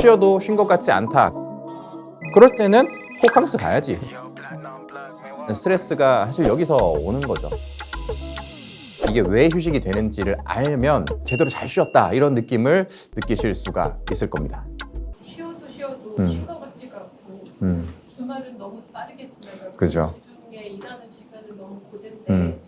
쉬어도 쉰 것 같지 않다. 그럴 때는 호캉스 가야지. 스트레스가 사실 여기서 오는 거죠. 이게 왜 휴식이 되는지를 알면 제대로 잘 쉬었다 이런 느낌을 느끼실 수가 있을 겁니다. 쉬어도 쉬어도 음. 쉰 것 같지가 않고 음, 주말은 너무 빠르게 지나가고 그죠. 주중에 일하는 시간은 너무 고된데 음.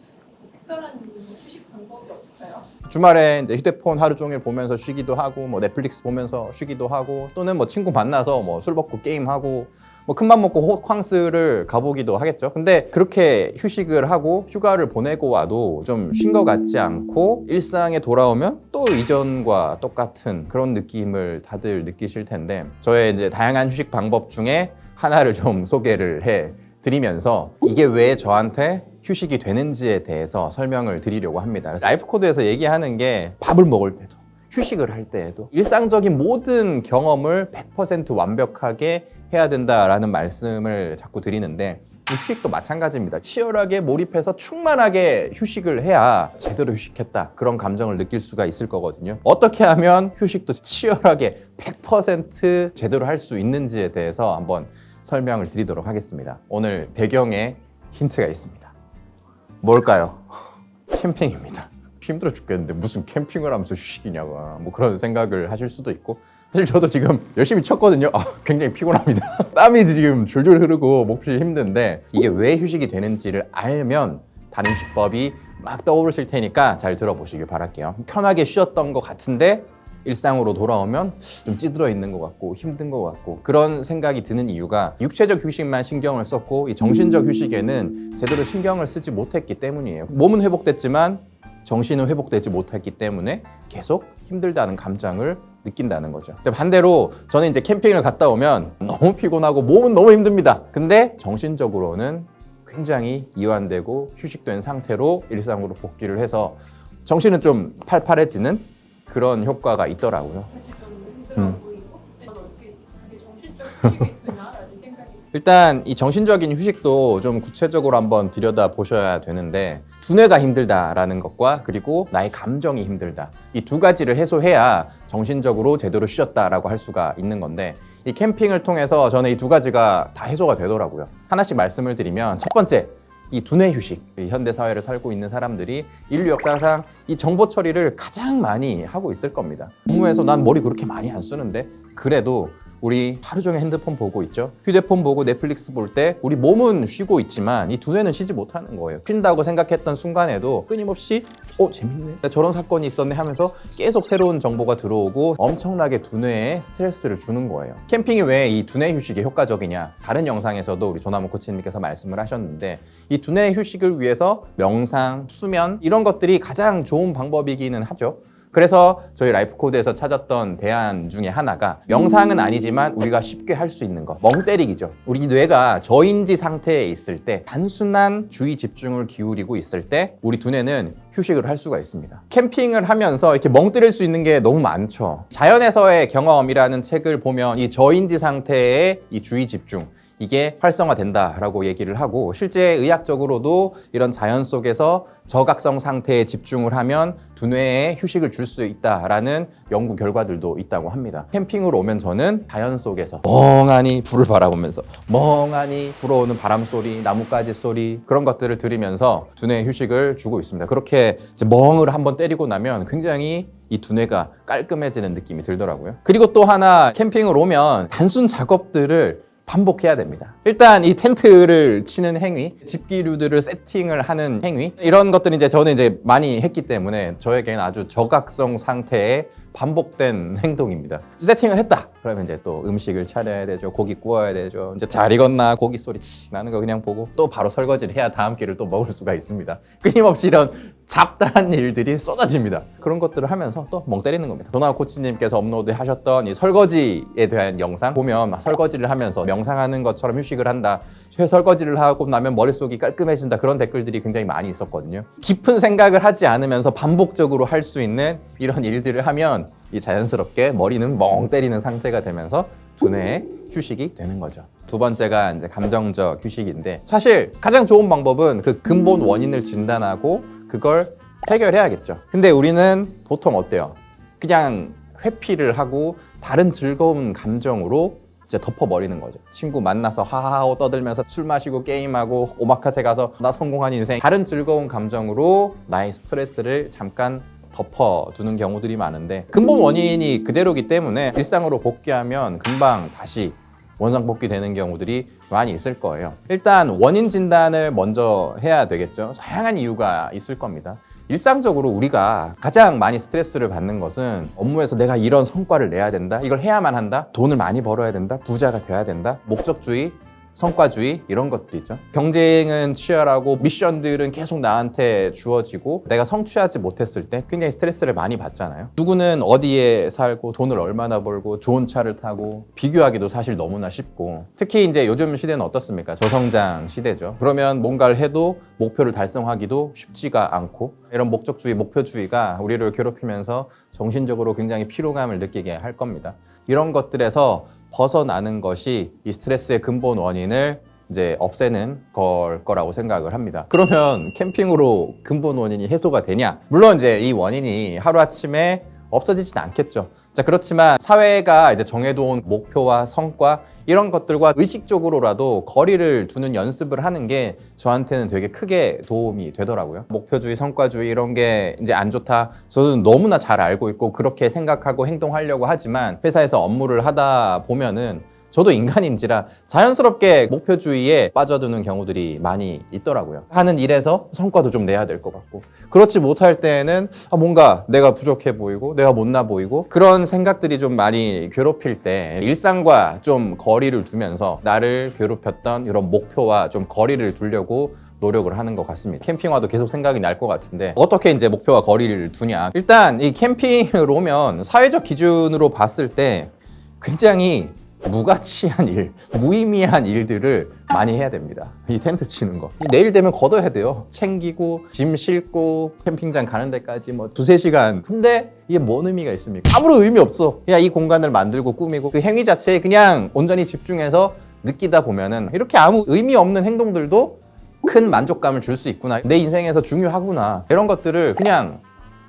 뭐 특별한 휴식 방법이 없을까요? 주말에 이제 휴대폰 하루 종일 보면서 쉬기도 하고 뭐 넷플릭스 보면서 쉬기도 하고 또는 뭐 친구 만나서 뭐 술 먹고 게임 하고 뭐 큰맘 먹고 호 캉스를 가보기도 하겠죠. 근데 그렇게 휴식을 하고 휴가를 보내고 와도 좀 쉰 것 같지 않고 일상에 돌아오면 또 이전과 똑같은 그런 느낌을 다들 느끼실 텐데 저의 이제 다양한 휴식 방법 중에 하나를 좀 소개를 해 드리면서 이게 왜 저한테 휴식이 되는지에 대해서 설명을 드리려고 합니다. 라이프 코드에서 얘기하는 게 밥을 먹을 때도 휴식을 할 때에도 일상적인 모든 경험을 100% 완벽하게 해야 된다라는 말씀을 자꾸 드리는데 이 휴식도 마찬가지입니다. 치열하게 몰입해서 충만하게 휴식을 해야 제대로 휴식했다. 그런 감정을 느낄 수가 있을 거거든요. 어떻게 하면 휴식도 치열하게 100% 제대로 할 수 있는지에 대해서 한번 설명을 드리도록 하겠습니다. 오늘 배경에 힌트가 있습니다. 뭘까요? 캠핑입니다. 힘들어 죽겠는데 무슨 캠핑을 하면서 휴식이냐고 뭐 그런 생각을 하실 수도 있고 사실 저도 지금 열심히 쳤거든요. 아, 굉장히 피곤합니다. 땀이 지금 줄줄 흐르고 목필이 힘든데 이게 왜 휴식이 되는지를 알면 다른 휴식법이 막 떠오르실 테니까 잘 들어보시길 바랄게요. 편하게 쉬었던 것 같은데 일상으로 돌아오면 좀 찌들어 있는 것 같고 힘든 것 같고 그런 생각이 드는 이유가 육체적 휴식만 신경을 썼고 이 정신적 휴식에는 제대로 신경을 쓰지 못했기 때문이에요. 몸은 회복됐지만 정신은 회복되지 못했기 때문에 계속 힘들다는 감정을 느낀다는 거죠. 근데 반대로 저는 이제 캠핑을 갔다 오면 너무 피곤하고 몸은 너무 힘듭니다. 근데 정신적으로는 굉장히 이완되고 휴식된 상태로 일상으로 복귀를 해서 정신은 좀 팔팔해지는 그런 효과가 있더라고요. 힘들어 음. 생각이 일단 이 정신적인 휴식도 좀 구체적으로 한번 들여다 보셔야 되는데 두뇌가 힘들다라는 것과 그리고 나의 감정이 힘들다. 이 두 가지를 해소해야 정신적으로 제대로 쉬었다라고 할 수가 있는 건데 이 캠핑을 통해서 저는 이 두 가지가 다 해소가 되더라고요. 하나씩 말씀을 드리면 첫 번째 이 두뇌 휴식 이 현대 사회를 살고 있는 사람들이 인류 역사상 이 정보 처리를 가장 많이 하고 있을 겁니다. 업무에서 난 머리 그렇게 많이 안 쓰는데 그래도 우리 하루 종일 핸드폰 보고 있죠. 휴대폰 보고 넷플릭스 볼 때 우리 몸은 쉬고 있지만 이 두뇌는 쉬지 못하는 거예요. 쉰다고 생각했던 순간에도 끊임없이 어 재밌네. 저런 사건이 있었네 하면서 계속 새로운 정보가 들어오고 엄청나게 두뇌에 스트레스를 주는 거예요. 캠핑이 왜 이 두뇌 휴식이 효과적이냐? 다른 영상에서도 우리 조나무 코치님께서 말씀을 하셨는데 이 두뇌 휴식을 위해서 명상, 수면 이런 것들이 가장 좋은 방법이기는 하죠. 그래서 저희 라이프 코드에서 찾았던 대안 중에 하나가 명상은 아니지만 우리가 쉽게 할 수 있는 거, 멍 때리기죠. 우리 뇌가 저인지 상태에 있을 때 단순한 주의 집중을 기울이고 있을 때 우리 두뇌는 휴식을 할 수가 있습니다. 캠핑을 하면서 이렇게 멍 때릴 수 있는 게 너무 많죠. 자연에서의 경험이라는 책을 보면 이 저인지 상태의 이 주의 집중 이게 활성화된다라고 얘기를 하고 실제 의학적으로도 이런 자연 속에서 저각성 상태에 집중을 하면 두뇌에 휴식을 줄 수 있다라는 연구 결과들도 있다고 합니다. 캠핑을 오면 저는 자연 속에서 멍하니 불을 바라보면서 멍하니 불어오는 바람 소리, 나뭇가지 소리 그런 것들을 들으면서 두뇌에 휴식을 주고 있습니다. 그렇게 멍을 한번 때리고 나면 굉장히 이 두뇌가 깔끔해지는 느낌이 들더라고요. 그리고 또 하나 캠핑을 오면 단순 작업들을 반복해야 됩니다. 일단 이 텐트를 치는 행위, 집기류들을 세팅을 하는 행위 이런 것들이 이제 저는 이제 많이 했기 때문에 저에게는 아주 저각성 상태의 반복된 행동입니다. 세팅을 했다. 그러면 이제 또 음식을 차려야 되죠. 고기 구워야 되죠. 이제 잘 익었나 고기 소리 치 나는 거 그냥 보고 또 바로 설거지를 해야 다음 끼를 또 먹을 수가 있습니다. 끊임없이 이런 잡다한 일들이 쏟아집니다. 그런 것들을 하면서 또 멍 때리는 겁니다. 도나 코치님께서 업로드 하셨던 이 설거지에 대한 영상 보면 막 설거지를 하면서 명상하는 것처럼 휴식을 한다. 최 설거지를 하고 나면 머릿속이 깔끔해진다. 그런 댓글들이 굉장히 많이 있었거든요. 깊은 생각을 하지 않으면서 반복적으로 할 수 있는 이런 일들을 하면 이 자연스럽게 머리는 멍 때리는 상태가 되면서 두뇌의 휴식이 되는 거죠. 두 번째가 이제 감정적 휴식인데 사실 가장 좋은 방법은 그 근본 원인을 진단하고 그걸 해결해야겠죠. 근데 우리는 보통 어때요? 그냥 회피를 하고 다른 즐거운 감정으로 이제 덮어버리는 거죠. 친구 만나서 하하하고 떠들면서 술 마시고 게임하고 오마카세 가서 나 성공한 인생 다른 즐거운 감정으로 나의 스트레스를 잠깐 덮어두는 경우들이 많은데 근본 원인이 그대로기 때문에 일상으로 복귀하면 금방 다시 원상 복귀 되는 경우들이 많이 있을 거예요. 일단 원인 진단을 먼저 해야 되겠죠. 다양한 이유가 있을 겁니다. 일상적으로 우리가 가장 많이 스트레스를 받는 것은 업무에서 내가 이런 성과를 내야 된다. 이걸 해야만 한다. 돈을 많이 벌어야 된다. 부자가 돼야 된다. 목적주의, 성과주의 이런 것들이죠. 경쟁은 치열하고 미션들은 계속 나한테 주어지고 내가 성취하지 못했을 때 굉장히 스트레스를 많이 받잖아요. 누구는 어디에 살고 돈을 얼마나 벌고 좋은 차를 타고 비교하기도 사실 너무나 쉽고 특히 이제 요즘 시대는 어떻습니까? 저성장 시대죠. 그러면 뭔가를 해도 목표를 달성하기도 쉽지가 않고 이런 목적주의, 목표주의가 우리를 괴롭히면서 정신적으로 굉장히 피로감을 느끼게 할 겁니다. 이런 것들에서 벗어나는 것이 이 스트레스의 근본 원인을 이제 없애는 걸 거라고 생각을 합니다. 그러면 캠핑으로 근본 원인이 해소가 되냐? 물론 이제 이 원인이 하루아침에 없어지진 않겠죠. 자, 그렇지만 사회가 이제 정해놓은 목표와 성과 이런 것들과 의식적으로라도 거리를 두는 연습을 하는 게 저한테는 되게 크게 도움이 되더라고요. 목표주의, 성과주의 이런 게 이제 안 좋다. 저는 너무나 잘 알고 있고 그렇게 생각하고 행동하려고 하지만 회사에서 업무를 하다 보면은 저도 인간인지라 자연스럽게 목표주의에 빠져드는 경우들이 많이 있더라고요. 하는 일에서 성과도 좀 내야 될 것 같고 그렇지 못할 때에는 아, 뭔가 내가 부족해 보이고 내가 못나 보이고 그런 생각들이 좀 많이 괴롭힐 때 일상과 좀 거리를 두면서 나를 괴롭혔던 이런 목표와 좀 거리를 두려고 노력을 하는 것 같습니다. 캠핑와도 계속 생각이 날 것 같은데 어떻게 이제 목표와 거리를 두냐? 일단 이 캠핑을 오면 사회적 기준으로 봤을 때 굉장히 무가치한 일, 무의미한 일들을 많이 해야 됩니다. 이 텐트 치는 거. 이 내일 되면 걷어야 돼요. 챙기고, 짐 싣고, 캠핑장 가는 데까지 뭐 두세 시간. 근데 이게 뭔 의미가 있습니까? 아무런 의미 없어. 그냥 이 공간을 만들고 꾸미고 그 행위 자체에 그냥 온전히 집중해서 느끼다 보면은 이렇게 아무 의미 없는 행동들도 큰 만족감을 줄 수 있구나. 내 인생에서 중요하구나. 이런 것들을 그냥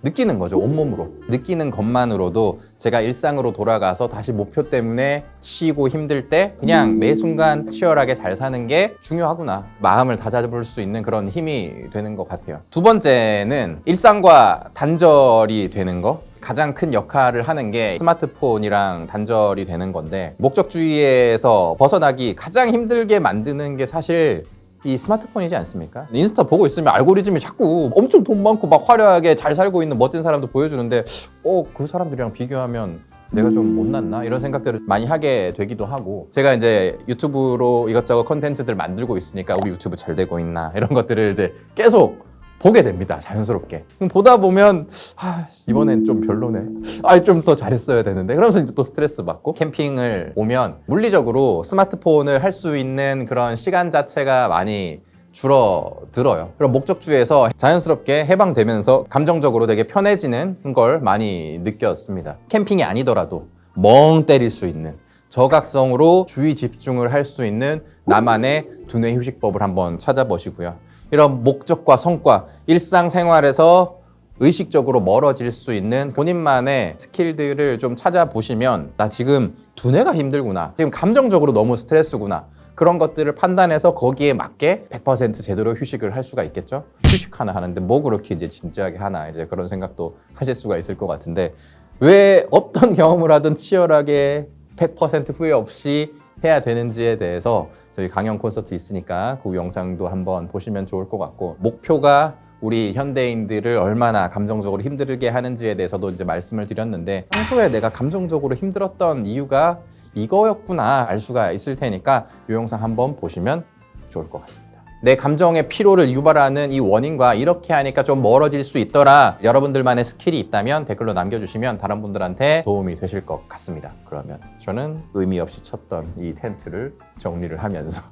느끼는 거죠. 온몸으로. 느끼는 것만으로도 제가 일상으로 돌아가서 다시 목표 때문에 치이고 힘들 때 그냥 매 순간 치열하게 잘 사는 게 중요하구나. 마음을 다잡을 수 있는 그런 힘이 되는 것 같아요. 두 번째는 일상과 단절이 되는 거. 가장 큰 역할을 하는 게 스마트폰이랑 단절이 되는 건데 목적주의에서 벗어나기 가장 힘들게 만드는 게 사실 이 스마트폰이지 않습니까? 인스타 보고 있으면 알고리즘이 자꾸 엄청 돈 많고 막 화려하게 잘 살고 있는 멋진 사람도 보여주는데 어 그 사람들이랑 비교하면 내가 좀 못났나 이런 생각들을 많이 하게 되기도 하고 제가 이제 유튜브로 이것저것 컨텐츠들 만들고 있으니까 우리 유튜브 잘 되고 있나 이런 것들을 이제 계속 보게 됩니다 자연스럽게 보다 보면 아 이번엔 좀 별로네 아 좀 더 잘했어야 되는데 그러면서 이제 또 스트레스 받고 캠핑을 오면 물리적으로 스마트폰을 할 수 있는 그런 시간 자체가 많이 줄어들어요. 그럼 목적주에서 자연스럽게 해방되면서 감정적으로 되게 편해지는 걸 많이 느꼈습니다. 캠핑이 아니더라도 멍 때릴 수 있는 저각성으로 주의 집중을 할 수 있는 나만의 두뇌 휴식법을 한번 찾아보시고요. 이런 목적과 성과, 일상생활에서 의식적으로 멀어질 수 있는 본인만의 스킬들을 좀 찾아보시면 나 지금 두뇌가 힘들구나. 지금 감정적으로 너무 스트레스구나. 그런 것들을 판단해서 거기에 맞게 100% 제대로 휴식을 할 수가 있겠죠. 휴식 하나 하는데 뭐 그렇게 이제 진지하게 하나 이제 그런 생각도 하실 수가 있을 것 같은데 왜 어떤 경험을 하든 치열하게 100% 후회 없이 해야 되는지에 대해서 저희 강연 콘서트 있으니까 그 영상도 한번 보시면 좋을 것 같고 목표가 우리 현대인들을 얼마나 감정적으로 힘들게 하는지에 대해서도 이제 말씀을 드렸는데 평소에 내가 감정적으로 힘들었던 이유가 이거였구나 알 수가 있을 테니까 이 영상 한번 보시면 좋을 것 같습니다. 내 감정의 피로를 유발하는 이 원인과 이렇게 하니까 좀 멀어질 수 있더라. 여러분들만의 스킬이 있다면 댓글로 남겨주시면 다른 분들한테 도움이 되실 것 같습니다. 그러면 저는 의미 없이 쳤던 이 텐트를 정리를 하면서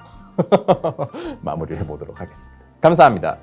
마무리를 해보도록 하겠습니다. 감사합니다.